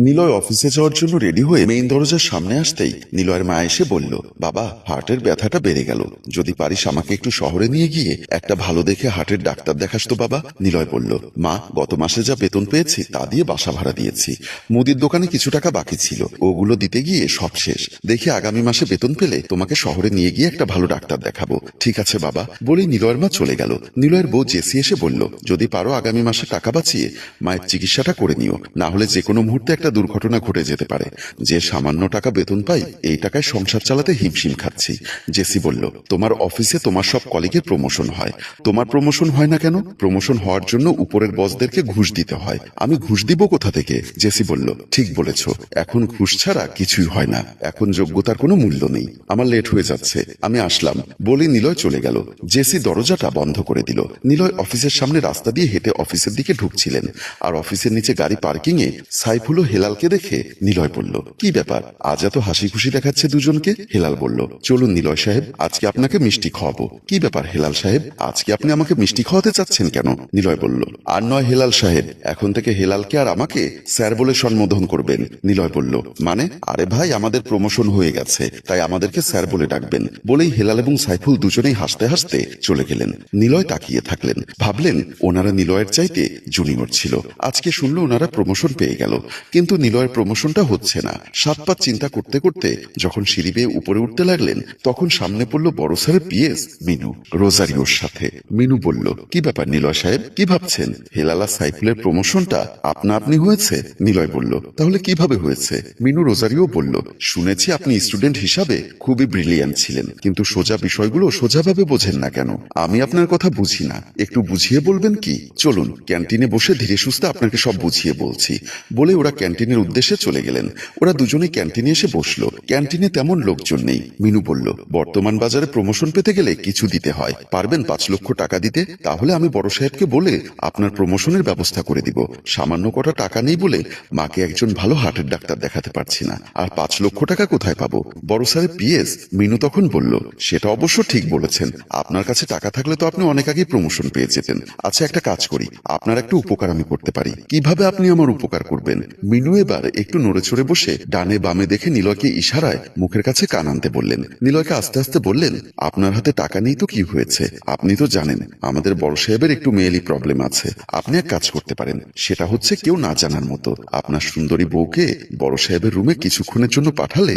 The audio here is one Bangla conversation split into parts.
নিলয় অফিসে যাওয়ার জন্য রেডি হয়ে মেইন দরজার সামনে আসতেই নিলয়ের মা এসে বলল, বাবা, হার্টের ব্যথাটা বেড়ে গেল। যদি পারিস আমাকে একটু শহরে নিয়ে গিয়ে একটা ভালো দেখে হার্টের ডাক্তার দেখাস তো, বাবা। নিলয় বলল, মা, গত মাসে যা বেতন পেয়েছি তা দিয়ে বাসা ভাড়া দিয়েছি। মুদির দোকানে কিছু টাকা বাকি ছিল, ওগুলো দিতে গিয়ে সব শেষ। দেখি আগামী মাসে বেতন পেলে তোমাকে শহরে নিয়ে গিয়ে একটা ভালো ডাক্তার দেখাবো। ঠিক আছে, বাবা। বলেই নিলয়ের মা চলে গেল। নিলয়ের বউ জেসি এসে বলল, যদি পারো আগামী মাসে টাকা বাঁচিয়ে মায়ের চিকিৎসাটা করে নিও। না হলে যে কোনো মুহূর্তে একটা দুর্ঘটনা ঘটে যেতে পারে। যে সামান্য টাকা বেতন পাই, এই টাকায় সংসার চালাতে হিমশিম খাচ্ছি। জেসি বলল, তোমার অফিসে তোমার সব কলিগের প্রমোশন হয়। তোমার প্রমোশন হয় না কেন? প্রমোশন হওয়ার জন্য উপরের বসদেরকে ঘুষ দিতে হয়। আমি ঘুষ দিব কোথা থেকে? জেসি বলল, ঠিক বলেছ। এখন ঘুষ ছাড়া কিছুই হয় না। এখন যোগ্যতার কোনো মূল্য নেই। আমার লেট হয়ে যাচ্ছে। আমি আসলাম। বলে নিলয় চলে গেল। জেসি দরজাটা বন্ধ করে দিল। নিলয় অফিসের সামনে রাস্তা দিয়ে হেঁটে অফিসের দিকে ঢুকছিলেন। আর অফিসের নিচে গাড়ি পার্কিং এ সাইফুল ও হেলালকে দেখে নিলয় বলল, কি ব্যাপার? আজ এত হাসি খুশি দেখাচ্ছে দুজনকে? হেলাল বলল, চলুন নিলয় সাহেব, আজকে আপনাকে মিষ্টি খাওয়াবো। কি ব্যাপার হেলাল সাহেব? আজকে আপনি আমাকে মিষ্টি খাওয়াতে চাচ্ছেন কেন? নিলয় বলল, আর নয় হেলাল সাহেব, এখন থেকে হেলালকে আর আমাকে স্যার বলে সম্বোধন করবেন। নিলয় বলল মানে? আরে ভাই, আমাদের প্রমোশন হয়ে গেছে, তাই আমাদেরকে স্যার বলে ডাকবেন। বলেই হেলাল এবং সাইফুল দুজনেই হাসতে হাসতে চলে গেলেন। নিলয় তাকিয়ে থাকলেন, ভাবলেন, ওনারা নিলয়ের চাইতে জুনিয়র ছিল। আজকে শুনলো ওনারা প্রমোশন পেয়ে গেল। কিন্তু নিলয়ের প্রমোশনটা হচ্ছে না। সাত পাঁচ চিন্তা করতে করতে যখন সিঁড়ি বেয়ে উপরে উঠতে লাগলেন, তখন সামনে পড়ল বড় স্যারের পিএস মিনু। রোজারিওর সাথে। মিনু বলল, কি ব্যাপার নিলয় সাহেব, কি ভাবছেন? হেলালা সাইফুলের প্রমোশনটা আপনা আপনি হয়েছে? নিলয় বলল, তাহলে কীভাবে হয়েছে? মিনু রোজারিও বলল, শুনেছি আপনি স্টুডেন্ট হিসাবে খুবই ব্রিলিয়ান্ট ছিলেন, কিন্তু সোজা বিষয়গুলো সোজাভাবে বোঝেন না কেন? আমি আপনার কথা বুঝি না। একটু বুঝিয়ে বলবেন কি? চলুন, ক্যান্টিনে বসে ধীরে সুস্থে আপনাকে সব বুঝিয়ে বলছি। বলে ওরা ক্যান্টিনের উদ্দেশ্যে চলে গেলেন। ওরা দুজনে ক্যান্টিনে এসে বসল। ক্যান্টিনে তেমন লোকজন নেই। মিনু বলল, বর্তমান বাজারে প্রমোশন পেতে গেলে কিছু দিতে হয়। পারবেন পাঁচ লক্ষ টাকা দিতে? তাহলে আমি বড় সাহেবকে বলে আপনার প্রমোশনের ব্যবস্থা করে দিব। সামান্য কটা টাকা নেই বলে মাকে একজন ভালো হার্টের ডাক্তার দেখাতে পারছি না। আর পাঁচ লক্ষ টাকা কোথায় পাবো? বড় সাহেব পিএস মিনু তখন বলল, সেটা অবশ্য ঠিক বলেছেন। আপনার কাছে টাকা থাকলে তো আপনি অনেক আগেই প্রমোশন পেয়ে যেতেন। আচ্ছা একটা কাজ করি। আপনার একটা উপকার আমি করতে পারি। কীভাবে আপনি আমার উপকার করবেন? মিনু এবার একটু নড়ে চড়ে বসে ডানে বামে দেখে নিলয়কে ইশারায় মুখের কাছে কান আনতে বললেন। নিলয়কে আস্তে আস্তে বললেন, আপনার হাতে টাকা নেই তো কি হয়েছে? আপনি তো জানেন, আমাদের বড় সাহেবের একটু মেয়েলি প্রবলেম আছে। আপনি এক কাজ করতে পারেন, সেটা হচ্ছে কেউ না জানার মতো। আপনার সুন্দরী বউকে বড় সাহেবের রুমে কিছুক্ষণের জন্য পাঠালে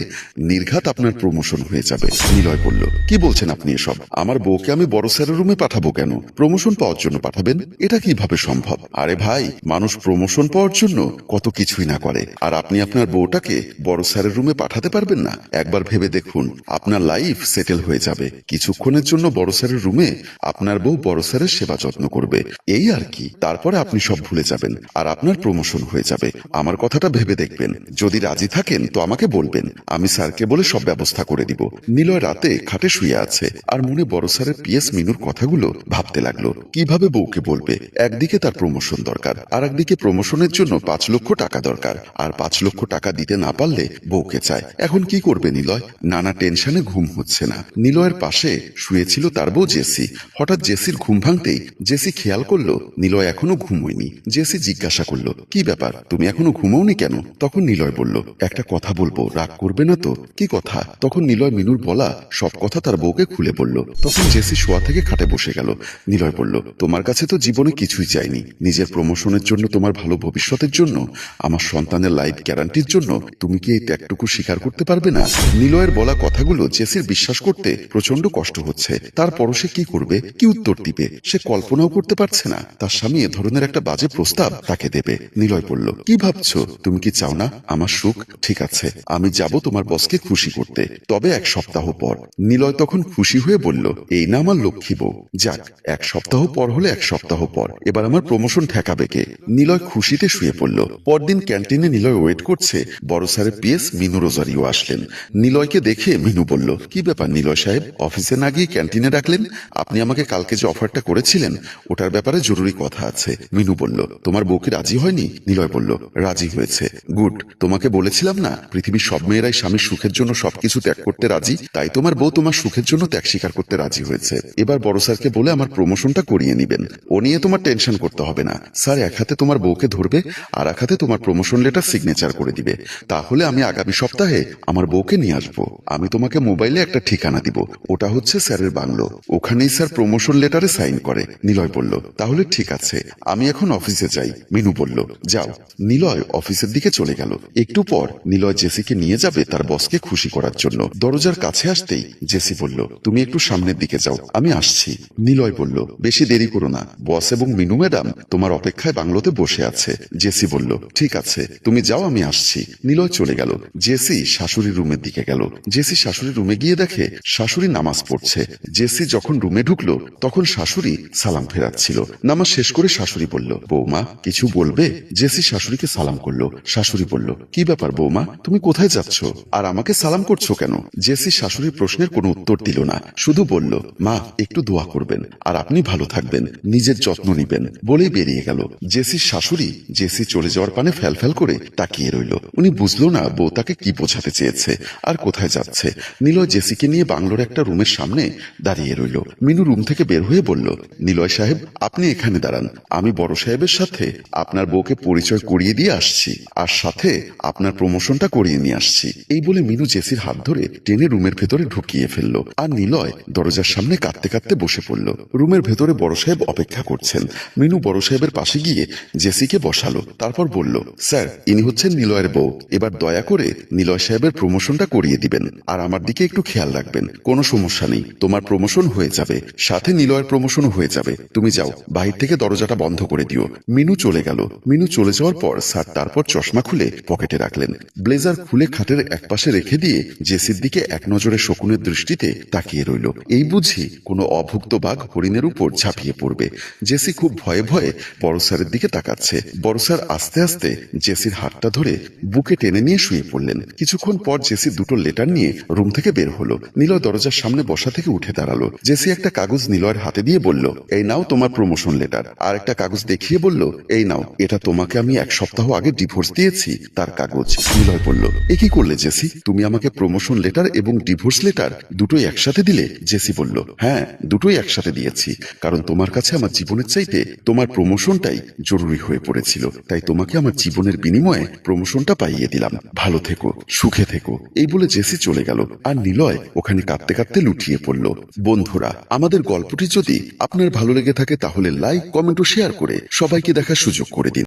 নির্ঘাত আপনার প্রমোশন হয়ে যাবে। নিলয় বলল, কি বলছেন আপনি এসব? আমার বউকে আমি বড় স্যারের রুমে পাঠাবো কেন? প্রমোশন পাওয়ার জন্য পাঠাবেন? এটা কীভাবে সম্ভব? আরে ভাই, মানুষ প্রমোশন পাওয়ার জন্য কত কিছুই না করে। আর আপনি আপনার বউটাকে বড় স্যারের রুমে পাঠাতে পারবেন না। একবার ভেবে দেখুন, আপনার লাইফ সেটেল হয়ে যাবে। কিছুক্ষণের জন্য বড় স্যারের রুমে আপনার বউ বড় স্যারের সেবা যত্ন করবে। এই আর কি। তারপরে আপনি সব ভুলে যাবেন আর আপনার প্রমোশন হয়ে যাবে। আমার কথাটা ভেবে দেখবেন। যদি রাজি থাকেন, তো আমাকে বলবেন। আমি স্যারকে বলে সব ব্যবস্থা করে দিব। নিলয় রাতে খাটে শুয়ে আছে আর মনে বড় স্যারের পিএস মিনুর কথাগুলো ভাবতে লাগল। কীভাবে বউকে বলবে? একদিকে তার প্রমোশন দরকার আর একদিকে প্রমোশনের জন্য পাঁচ লক্ষ টাকা দরকার। আর পাঁচ লক্ষ টাকা দিতে না পারলে বউকে চায়। এখন কি করবে নিলয়? নানা টেনশনে ঘুম হচ্ছে না। নিলয়ের পাশে শুয়েছিল তার বউ জেসি। হঠাৎ জেসির ঘুম ভাঙতেই জেসি খেয়াল করল, নিলয় এখনও ঘুমোয়নি। জেসি জিজ্ঞাসা করল, কি ব্যাপার? তুমি এখনও ঘুমোওনি কেন? তখন নিলয় বলল, একটা কথা বলব, রাগ করবে না তো? কি কথা? তখন নিলয় মিনুর বলা সব কথা তার বউকে খুলে বলল। তখন জেসি শোয়া থেকে খাটে বসে গেল। নিলয় বলল, তোমার কাছে তো জীবনে কিছুই চাইনি। নিজের প্রমোশনের জন্য, তোমার ভালো ভবিষ্যতের জন্য, আমার সন্তানের লাইফ গ্যারান্টির জন্য তুমি কি এই ত্যাগটুকু স্বীকার করতে পারবে না? নিলয়ের বলা কথাগুলো জেসির বিশ্বাস করতে প্রচণ্ড কষ্ট হচ্ছে। তারপরও সে কি করবে? কি উত্তর দিবে? সে কল্পনাও করতে পারছে না। তার স্বামী এ ধরনের একটা বাজে প্রস্তাব তাকে দেবে। নিলয় বলল, কি ভাবছ? তুমি কি চাও না? আমার সুখ? ঠিক আছে। আমি যাব তোমার বসকে খুশি করতে। তবে এক সপ্তাহ পর। নিলয় তখন খুশি হয়ে বলল, এই না আমার লক্ষ্মী বউ। যাক, এক সপ্তাহ পর হলে এক সপ্তাহ পর। এবার আমার প্রমোশন ঠেকাবে কে? নিলয় খুশিতে শুয়ে পড়ল। পরদিন ক্যান্টিনে নিলয় ওয়েট করছে। বড় স্যারের পিএস মিনু রোজারিও আসলেন। নিলয়কে দেখে মিনু বলল, কি ব্যাপার নিলয় সাহেব, অফিসে না গিয়ে ক্যান্টিনে ডাকলেন? আপনি আমাকে কালকে যে অফারটা করেছিলেন, ওটার ব্যাপারে জরুরি কথা আছে। মিনু বলল, তোমার বউকে রাজি হয়নি? নিলয় বলল, রাজি হয়েছে। গুড, তোমাকে বলেছিলাম না, পৃথিবীর সব মেয়েরাই স্বামীর সুখের জন্য সবকিছু ত্যাগ করতে রাজি, তাই তোমার বউ তোমার সুখের জন্য ত্যাগ স্বীকার করতে রাজি হয়েছে। এবার বড় স্যারকে বলে আমার প্রমোশনটা করিয়ে নিবেন। ও নিয়ে তোমার টেনশন করতে হবে না। স্যার, এক হাতে তোমার বউকে ধরবে, আর এক হাতে তোমার প্রমোশন প্রমোশন লেটার সিগনেচার করে দিবে। তাহলে আমি আগামী সপ্তাহে আমার বউকে নিয়ে আসব। আমি তোমাকে মোবাইলে একটা ঠিকানা দিব। ওটা হচ্ছে স্যারের বাংলো। ওখানেই স্যার প্রমোশন লেটারে সাইন করে। নিলয় বলল, তাহলে ঠিক আছে। আমি এখন অফিসে যাই। মিনু বলল, যাও। নিলয় অফিসের দিকে চলে গেল। একটু পর নিলয় জেসিকে নিয়ে যাবে তার বসকে খুশি করার জন্য। দরজার কাছে আসতেই জেসি বলল, তুমি একটু সামনের দিকে যাও। আমি আসছি। নিলয় বলল, বেশি দেরি করো না। বস এবং মিনু ম্যাডাম তোমার অপেক্ষায় বাংলোতে বসে আছে। জেসি বলল, ঠিক আছে। তুমি যাও, আমি আসছি। নিলয় চলে গেল। জেসি শাশুড়ির রুমের দিকে গেল। জেসি শাশুড়ির রুমে গিয়ে দেখে শাশুড়ি নামাজ পড়ছে। জেসি যখন রুমে ঢুকলো, তখন শাশুড়ি সালাম ফেরাচ্ছিল। নামাজ শেষ করে শাশুড়ি বলল, বৌমা, কিছু বলবে? জেসি শাশুড়িকে সালাম করল। শাশুড়ি বলল, কি ব্যাপার বৌমা, তুমি কোথায় যাচ্ছ? আর আমাকে সালাম করছ কেন? জেসি শাশুড়ির প্রশ্নের কোনো উত্তর দিল না। শুধু বলল, মা, একটু দোয়া করবেন, আর আপনি ভালো থাকবেন, নিজের যত্ন নিবেন। বলেই বেরিয়ে গেল। জেসির শাশুড়ি জেসি চলে যাওয়ার পানে ফ্যাল ফ্যাল করে তাকিয়ে রইল। উনি বুঝলো না বউ তাকে কি বোঝাতে চেয়েছে, আর কোথায় যাচ্ছে। নিলয় জেসিকে নিয়ে বাংলোর একটা রুমের সামনে দাঁড়িয়ে রইল। মিনু রুম থেকে বের হয়ে বলল, নিলয় সাহেব, আপনি এখানে দাঁড়ান। আমি বড় সাহেবের সাথে আপনার বউকে পরিচয় করিয়ে দিয়ে আসছি, আর সাথে আপনার প্রমোশনটা করিয়ে নিয়ে আসছি। এই বলে মিনু জেসির হাত ধরে টেনে রুমের ভেতরে ঢুকিয়ে ফেলল, আর নিলয় দরজার সামনে কাঁদতে কাঁদতে বসে পড়ল। রুমের ভেতরে বড় সাহেব অপেক্ষা করছেন। মিনু বড় সাহেবের পাশে গিয়ে জেসিকে বসালো, তারপর বলল স্যার, ইনি হচ্ছেন নিলয়ের বউ। এবার দয়া করে নিলয় সাহেবের প্রমোশনটা করিয়ে দিবেন। আর আমার দিকে একটু খেয়াল রাখবেন, কোনো সমস্যা নেই। তোমার প্রমোশন হয়ে যাবে, সাথে নিলয়ের প্রমোশনও হয়ে যাবে। তুমি যাও, বাহির থেকে দরজাটা বন্ধ করে দিও। মিনু চলে গেল। মিনু চলে যাওয়ার পর স্যার তারপর চশমা খুলে পকেটে রাখলেন। ব্লেজার খুলে খাটের একপাশে রেখে দিয়ে জেসির দিকে এক নজরে শকুনের দৃষ্টিতে তাকিয়ে রইল। এই বুঝি কোনো অভুক্ত বাঘ হরিণের উপর ঝাঁপিয়ে পড়বে। জেসি খুব ভয়ে ভয়ে বড় স্যারের দিকে তাকাচ্ছে। বড় স্যার আস্তে আস্তে জেসির হাতটা ধরে বুকে টেনে নিয়ে শুয়ে পড়লেন। কিছুক্ষণ পর জেসি দুটো লেটার নিয়ে রুম থেকে বের হলো। নিলয় দরজার সামনে বসা থেকে উঠে দাঁড়াল। জেসি একটা কাগজ নিলয়ের হাতে দিয়ে বলল, এই নাও তোমার প্রমোশন লেটার আর একটা কাগজ দেখিয়ে বলল, এই নাও, এটা তোমাকে আমি এক সপ্তাহ আগে ডিভোর্স দিয়েছি, তার কাগজ। নিলয় বলল, এ কি করলে জেসি? তুমি আমাকে প্রমোশন লেটার এবং ডিভোর্স লেটার দুটোই একসাথে দিলে? জেসি বলল হ্যাঁ দুটোই একসাথে দিয়েছি, কারণ তোমার কাছে আমার জীবনের চাইতে তোমার প্রমোশনটাই জরুরি হয়ে পড়েছিল। তাই তোমাকে আমার জীবনের বিনিময়ে প্রমোশনটা পাইয়ে দিলাম। ভালো থেকো, সুখে থেকো। এই বলে জেসি চলে গেল আর নিলয় ওখানে কাঁদতে কাঁপতে লুটিয়ে পড়ল। বন্ধুরা, আমাদের গল্পটি যদি আপনার ভালো লেগে থাকে তাহলে লাইক কমেন্ট ও শেয়ার করে সবাইকে দেখার সুযোগ করে দিন।